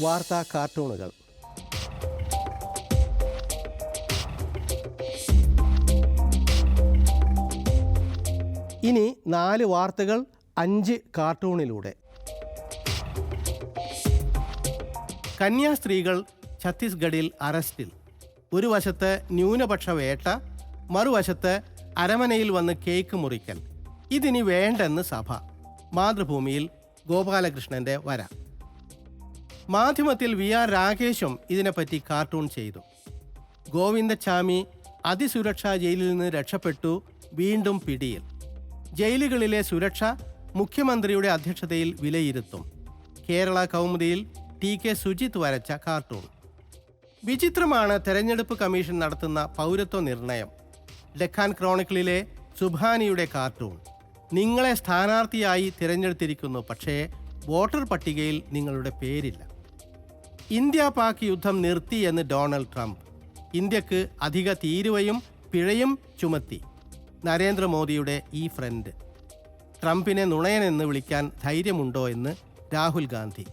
വാർത്താ കാർട്ടൂണുകൾ. ഇനി നാല് വാർത്തകൾ അഞ്ച് കാർട്ടൂണിലൂടെ. കന്യാസ്ത്രീകൾ ഛത്തീസ്ഗഡിൽ അറസ്റ്റിൽ. ഒരു വശത്ത് ന്യൂനപക്ഷ വേട്ട മറുവശത്ത് അരമനയിൽ വന്ന് കേക്ക് മുറിക്കൽ. ഇതിനി വേണ്ടെന്ന് സഭ. മാതൃഭൂമിയിൽ ഗോപാലകൃഷ്ണന്റെ വര. മാധ്യമത്തിൽ വി ആർ രാകേഷും ഇതിനെപ്പറ്റി കാർട്ടൂൺ ചെയ്തു. ഗോവിന്ദച്ചാമി അതിസുരക്ഷാ ജയിലിൽ നിന്ന് രക്ഷപ്പെട്ടു വീണ്ടും പിടിയിൽ. ജയിലുകളിലെ സുരക്ഷ മുഖ്യമന്ത്രിയുടെ അധ്യക്ഷതയിൽ വിലയിരുത്തും. കേരള കൗമുദിയിൽ ടി കെ സുജിത് വരച്ച കാർട്ടൂൺ. വിചിത്രമാണ് തെരഞ്ഞെടുപ്പ് കമ്മീഷൻ നടത്തുന്ന പൗരത്വ നിർണയം. ഡെക്കാൻ ക്രോണിക്കിളിലെ സുഭാനിയുടെ കാർട്ടൂൺ. നിങ്ങളെ സ്ഥാനാർത്ഥിയായി തിരഞ്ഞെടുത്തിരിക്കുന്നു പക്ഷേ വോട്ടർ പട്ടികയിൽ നിങ്ങളുടെ പേരില്ല. ഇന്ത്യ പാക് യുദ്ധം നിർത്തി എന്ന് ഡൊണാൾഡ് ട്രംപ്. ഇന്ത്യയ്ക്ക് അധിക തീരുവയും പിഴയും ചുമത്തി. നരേന്ദ്രമോദിയുടെ ഈ ഫ്രണ്ട്. ട്രംപിനെ നുണയനെന്ന് വിളിക്കാൻ ധൈര്യമുണ്ടോ എന്ന് രാഹുൽ ഗാന്ധി.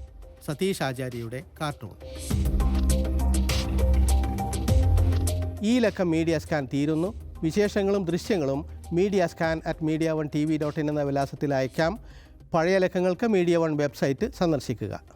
സതീഷ് ആചാര്യയുടെ കാർട്ടൂൺ. ഈ ലക്കം മീഡിയ സ്കാൻ തീരുന്നു. വിശേഷങ്ങളും ദൃശ്യങ്ങളും media scan at media one T V dot in എന്ന വിലാസത്തിൽ അയക്കാം. പഴയ ലക്കങ്ങൾക്ക് മീഡിയ വൺ വെബ്സൈറ്റ് സന്ദർശിക്കുക.